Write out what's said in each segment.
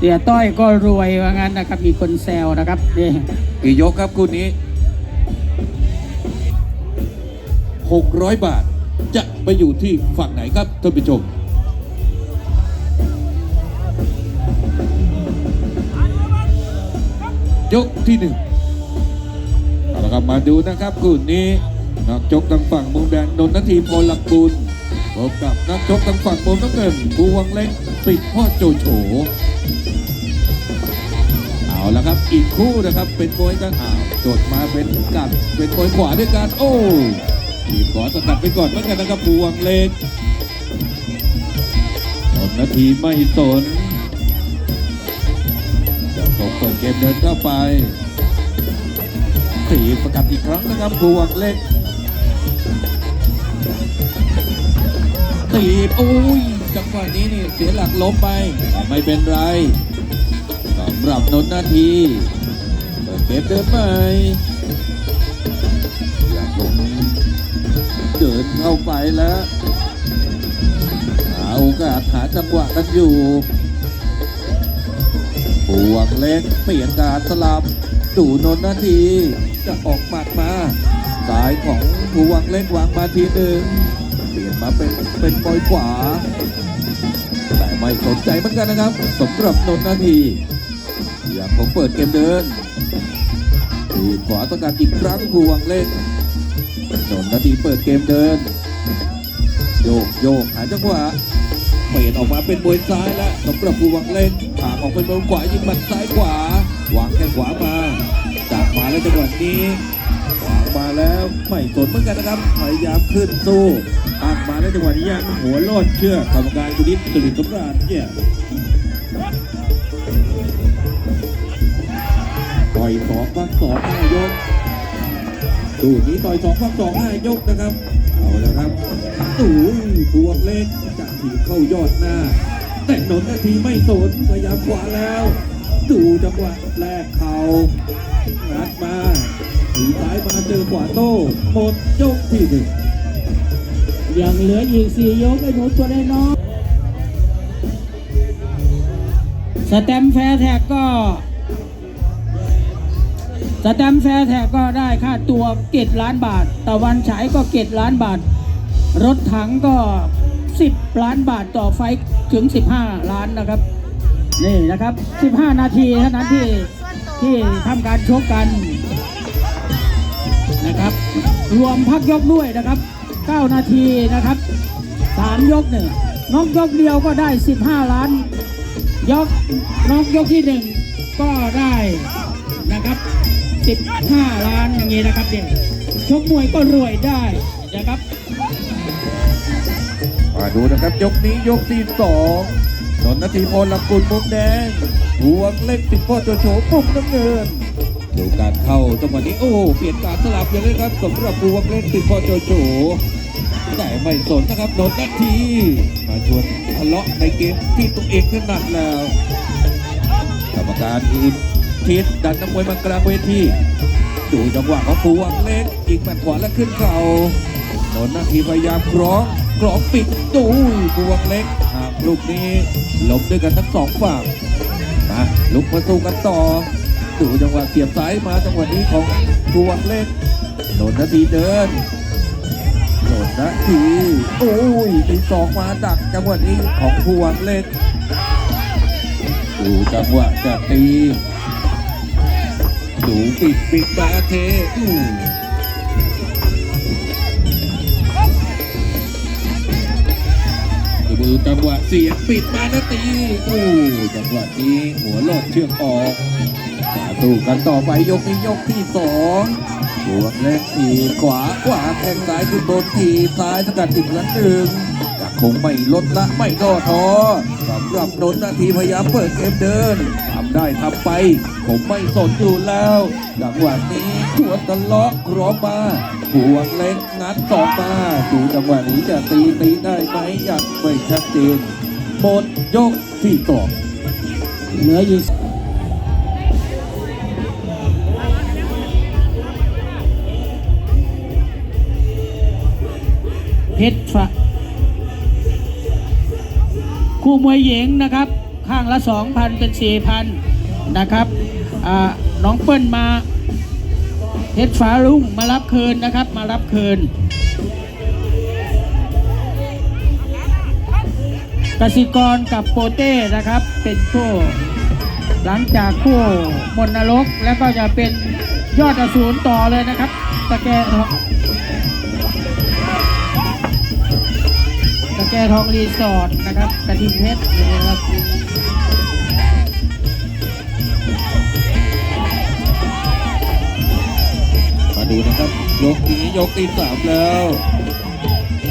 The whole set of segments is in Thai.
เสียต้อยก็รวยว่างั้นนะครับ มีคนแซวนะครับนี่กี่ยกครับคู่นี้ 600 บาทจะไปอยู่ที่ฝั่งไหนครับท่านผู้ชมยกที่หนึ่งเอาละครับมาดูนะครับคู่นี้นักชกทางฝั่งมุมแดงนนททีพลลักบุญ พบกับนักชกทางฝั่งมุมน้ำเงินภูวังเล็กปิดพ่อโจโฉเอาละครับอีกคู่นะครับเป็นมวยกันอ้าวโดดมาเป็นกับเป็นมวยขวาด้วยกันโอ้ทีมขวาสกัดไปก่อนเหมือนกันนะครับพวงเล็กหมดนาทีไม่สนจะตกเปิดเกมเดินเข้าไปตีประกัดอีกครั้งนะครับพวงเล็ก ตีบโอ้ยจังหวะนี้นี่เสียหลักล้มไปแต่ไม่เป็นไรสำหรับนนท์นาทีเปิดเกมเดินใหม่อยากคงเดินเข้าไปแล้วหาโอกาสหาจังหวะกันอยู่ปวงเล็กเปลี่ยนการสลับดูนนนาทีจะออกหมัดมาสายของปวงเล็กวางมาทีหนึ่ง เปลี่ยนมาเป็นเป็นบอยขวา แต่ไม่สนใจเหมือนกันนะครับสำหรับนนท์นาทีอย่างผมเปิดเกมเดินทีขวาต้องการอีกครั้งพวงเล่นนนท์นาทีเปิดเกมเดิน โยกโยกหาจังหวะเปลี่ยนออกมาเป็นมวยซ้ายแล้วสำหรับพวงเล่นถางออกเป็นมวยขวายิงหมัดซ้ายขวาวางแข้งขวามาจับมาแล้วจังหวะนี้วางมาแล้วไม่สนเหมือนกันนะครับพยายามขึ้นสู้ อัดมาแล้จังหวะนี้ยังหัวโลดเชือกกรรมการกุนิตสุริสมราชเนี่ยต่อยสองพักสองห้ายกดูนี้ต่อยสองพักสองห้ายกนะครับ เอาละครับตู้ยบวกเล็กจะถีบเข้ายอดหน้า แต่นนนาทีไม่สนพยายามขวาแล้วดูจังหวะแรกเขางัดมาถีบซ้ายมาเจอขวาโต้หมดยกที่หนึ่ง ยังเหลืออีกสี่ยกไอ้หนูตัวได้น้อยสแตมแฟร์แท็กก็สแตมแฟร์แท็กก็ได้ค่าตัวเกตล้านบาท ตะวันฉายก็เกตล้านบาท รถถังก็ 10 ล้านบาทต่อไฟถึง 15 ล้านนะครับ นี่นะครับ 15 นาทีเท่านั้นที่ที่ทำการชกกันนะครับ รวมพักยกด้วยนะครับ 9 นาทีนะครับ 3 ยกหนึ่งน้องยกเดียวก็ได้ 15 ล้าน ยกน้องยกที่หนึ่งก็ได้นะครับ 15 ล้านอย่างนี้นะครับเด็กชกมวยก็รวยได้นะครับมาดูนะครับยกนี้ยกที่สองนนนาทีพลลำกุลมุมแดงพวงเล็กติดพ่อโจโฉมุมน้ำเงินดูการเข้าจังหวะนี้โอ้เปลี่ยนการสลับอย่างนี้ครับสำหรับพวงเล็กติดพ่อโจโฉ แต่ไม่สนนะครับนนนาที มาชวนทะเลาะในเกมที่ตัวเองถนัดแล้วกรรมการอื่นทิศดันนักมวยมากลางเวทีดูจังหวะของพวงเล็กอีกแมตขวาแล้วขึ้นเข่านนนาทีพยายามคล้องกรอบปิดดูพวงเล็กหากลูกนี้หลบด้วยกันทั้งสองฝั่งมาลุกมาสู้กันต่อดูจังหวะเสียบซ้ายมาจังหวะนี้ของพวงเล็กนนนาทีเดิน นาทีโอ้ยตีสองมาดักจังหวะนี้ของพวงเล็กดูจังหวะจะตีดูปิดปิดบาเทอู้ดูจังหวะเสียงปิดมาแล้วตีอู้จังหวะนี้หัวโลดเชือกออกมาสู้กันต่อไปยกนี้ยกที่สอง บวกเล็กทีขวาขวาแข้งซ้ายขึ้นบนทีซ้ายสกัดอีกครั้งหนึ่งจะคงไม่ลดละไม่ท้อท้อสำหรับนนท์นาทีพยายามเปิดเกมเดินทำได้ทำไป ผมไม่สนอยู่แล้วจังหวะนี้ชวนทะลาะครอมมาบวกเล็กงัดสองมาดูจังหวะนี้จะตีตีได้ไหมยังไม่ชัดเจนหมดยกที่สองเหลืออีก เพชรฝะคู่มวยหญิงนะครับ ข้างละ 2,000 เป็น 4,000 นะครับน้องเปิ้ลมาเพชรฟ้ารุ่งมารับคืนนะครับ มารับคืนกสิกรกับโปเต้นะครับ เป็นคู่หลังจากคู่มนนรกแล้วก็จะเป็นยอดอสูรต่อเลยนะครับตะแกทอง แกทองรีสอร์ทนะครับกระทิงเพชรนะครับมาดูนะครับ ยกนี้ยกที่สามแล้ว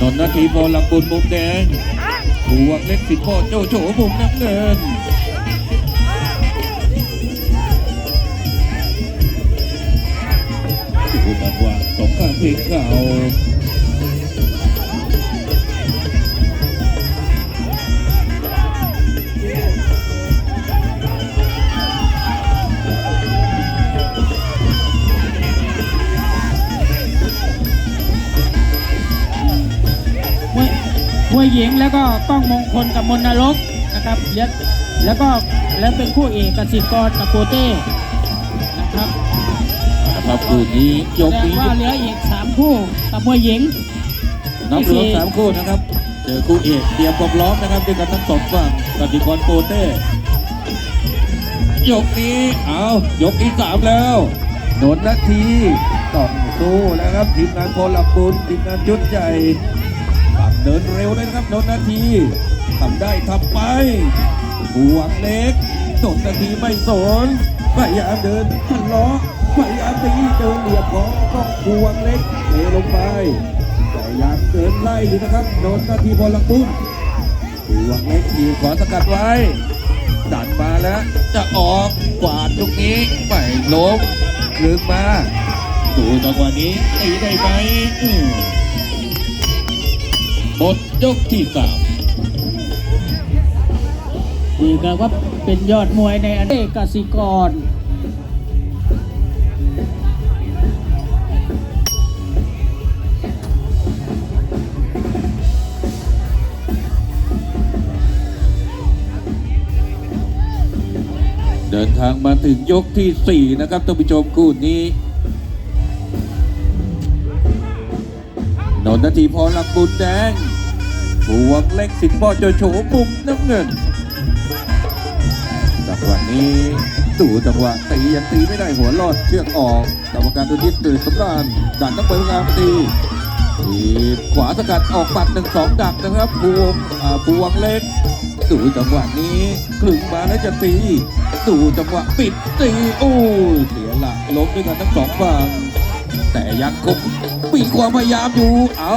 นนทนาทีพลลำบุญมุมแดงบวกเล็กสิทธิ์พ่อโจโฉมุมน้ำเงินดูกันว่าสงครามเพลงเก่า หญิงแล้วก็กล้องมงคลกับมนนรกนะครับแล้วแล้วก็แล้วเป็นคู่เอกกสิกรกับโปเต้นะครับนะครับคู่นี้ยแสกดงนี้ว่าเหลืออีกสามคู่กับมวยหญิงนับรวมสามคู่นะครับ เจอคู่เอกเตรียมความพร้อมนะครับด้วยกันทั้งสองฝั่งกติกรโปเต้ยกนี้เอายกที่สามแล้วนนนาทีต้องสู้แล้วครับทีมงานพลลับบุญทีมงานยุดใหญ่ตัด เดินเร็วเลยนะครับนนนาทีทำได้ทำไปบวกเล็กนนนาทีไม่สนพยายามเดินทะเลาะพยายามตีเดินเหลี่ยมของต้องบวกเล็กเทลงไปพยายามเดินไล่อยู่นะครับนนนาทีพลลับบุญบวกเล็กทีขวาสกัดไว้ดันมาแล้วจะออกกวาดลูกนี้ไม่ล้มลึกมาดูจังหวะนี้ตีได้ไหมอืม หมดยกที่สามนี่ก็ว่าเป็นยอดมวยในอันนี้กสิกรเดินทางมาถึงยกที่สี่นะครับท่านผู้ชมคู่นี้นนทนาทีพรหลักบุญแดง บวกเล็กสิทธิ์พ่อโจโฉมุมน้ำเงินจังหวะนี้ตู่จังหวะตียังตีไม่ได้หัวรอดเชือกออกกรรมการตัวนี้ตื่นสำราญดันต้องเปิดงานตีทีขวาสกัดออกปัดหนึ่งสองดักนะครับพวงอ่าพวงเล็กดูจังหวะนี้คลึงมาแล้วจะตีดูจังหวะปิดตีโอ้เสียหลักล้มด้วยกันทั้งสองฝั่งแต่ยังคงมีความพยายามอยู่เอา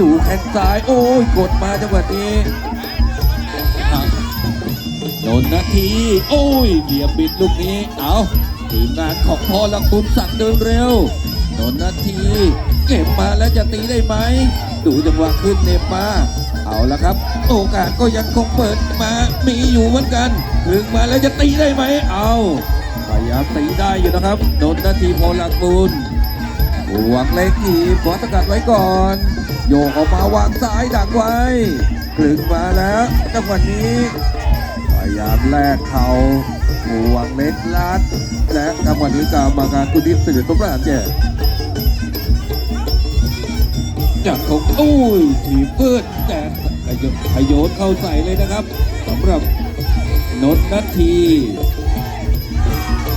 ดูแข้งซ้าย โอ้ย กดมาจังหวะนี้โดนนาที โอ้ยเหยียบบิดลูกนี้ เอาทีมงานของพอลังบุญสั่งเดินเร็วโดนนาที เก็บมาแล้วจะตีได้ไหม ดูจังหวะขึ้นเน็บมาเอาละครับ โอกาสก็ยังคงเปิดมา มีอยู่เหมือนกันถึงมาแล้วจะตีได้ไหม เอาพยายามตีได้อยู่นะครับโดนนาทีพอลักบุญบวกเล็กอีกขอสกัดไว้ก่อน โยกออกมาวางซ้ายดักไว้ถึงมาแล้วจังหวะนี้พยายามแลกเขาบวกเล็กลัด และจังหวะนี้กรรมการกุดิศสิริสมราชแจ้จากของโอ้ยถีบเพื่อนแต่ขยโยนเข้าใส่เลยนะครับสำหรับนนนาที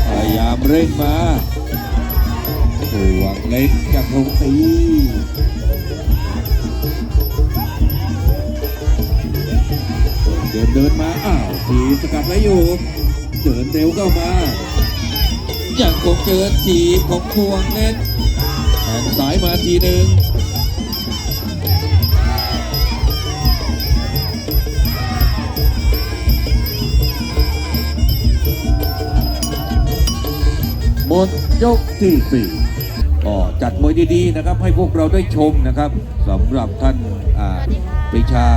พยายามเร่งมาบวกเล็กจากทงตี ดินเดินมาอ้าวทีสกัดไว้อยู่ เดินเร็วเข้ามายังคงเจอจีบของพวงเล็กแทงสายมาทีหนึ่งหมดยกที่สี่ก็จัดมวยดีๆนะครับ ให้พวกเราได้ชมนะครับสำหรับท่านอ่าปรีชา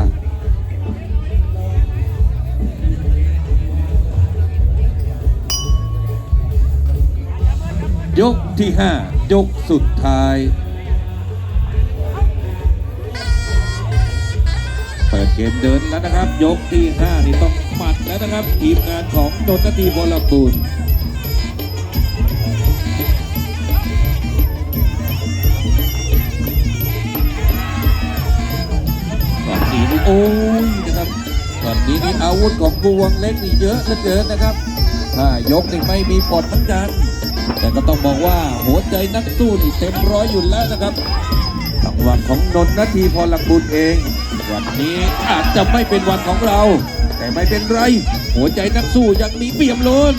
ยกที่ห้ายกสุดท้าย เปิดเกมเดินแล้วนะครับ ยกที่ห้านี่ต้องหมัดแล้วนะครับ ทีมงานของนนททีพลกูลตอนนี้นี่โอ้ยนะครับตอนนี้นี่อาวุธของบวงเล็กนี่เยอะเหลือเกินนะครับถ้ายกนี่ไม่มีปลดเหมือนกัน ก็ต้องบอกว่าหัวใจนักสู้นี่เต็มร้อยอยู่แล้วนะครับจังหวะของนนททีพลกุลเอง วันนี้อาจจะไม่เป็นวันของเรา แต่ไม่เป็นไร หัวใจนักสู้ยังมีเปี่ยมล้น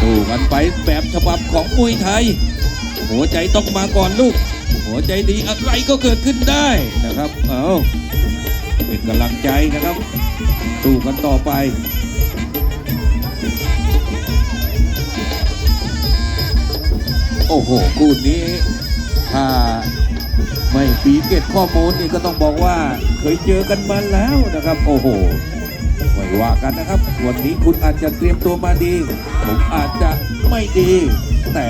สู้กันไปแบบฉบับของมวยไทย หัวใจต้องมาก่อนลูก หัวใจดีอะไรก็เกิดขึ้นได้นะครับ เอาเป็นกำลังใจนะครับสู้กันต่อไป โอ้โหคู่นี้ถ้าไม่ปีเกตข้อมูลนี่ก็ต้องบอกว่าเคยเจอกันมาแล้วนะครับ โอ้โหไม่ว่ากันนะครับ วันนี้คุณอาจจะเตรียมตัวมาดี ผมอาจจะไม่ดี แต่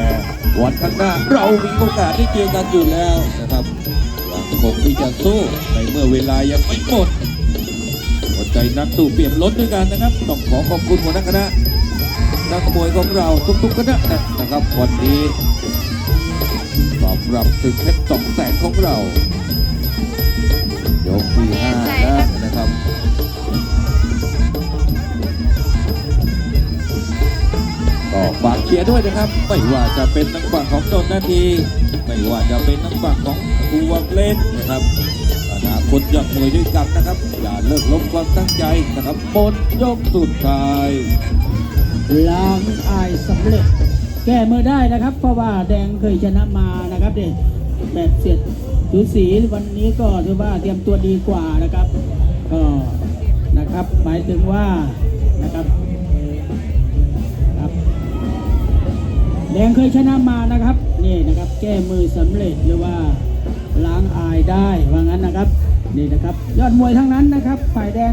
วันข้างหน้าเรามีโอกาสได้เจอกันอยู่แล้วนะครับยังคงที่จะสู้ในเมื่อเวลายังไม่หมดหัวใจนักสู้เปี่ยมล้นด้วยกันนะครับ ต้องขอขอบคุณหัวหน้าคณะ นักมวยของเราทุกๆคณะนะครับวันนี้สำหรับศึกเพชรสองแสนของเรายกที่ห้าแล้วนะครับก็ฝากเชียร์ด้วยนะครับ ไม่ว่าจะเป็นนักฝั่งของนนนาที ไม่ว่าจะเป็นนักฝั่งของภูวังเล่นนะครับอนาคตยอดมวยด้วยกันนะครับ อย่าเลิกล้มความตั้งใจนะครับหมดยกสุดท้าย ล้างอายสำเร็จ แก้มือได้นะครับ เพราะว่าแดงเคยชนะมานะครับเด็แบบเสียดสูสีวันนี้ก็ถือว่าเตรียมตัวดีกว่านะครับ ก็นะครับหมายถึงว่านะครับครับแดงเคยชนะมานะครับนี่นะครับ แก้มือสำเร็จหรือว่าล้างอายได้ว่างั้นนะครับนี่นะครับ ยอดมวยทั้งนั้นนะครับฝ่ายแดง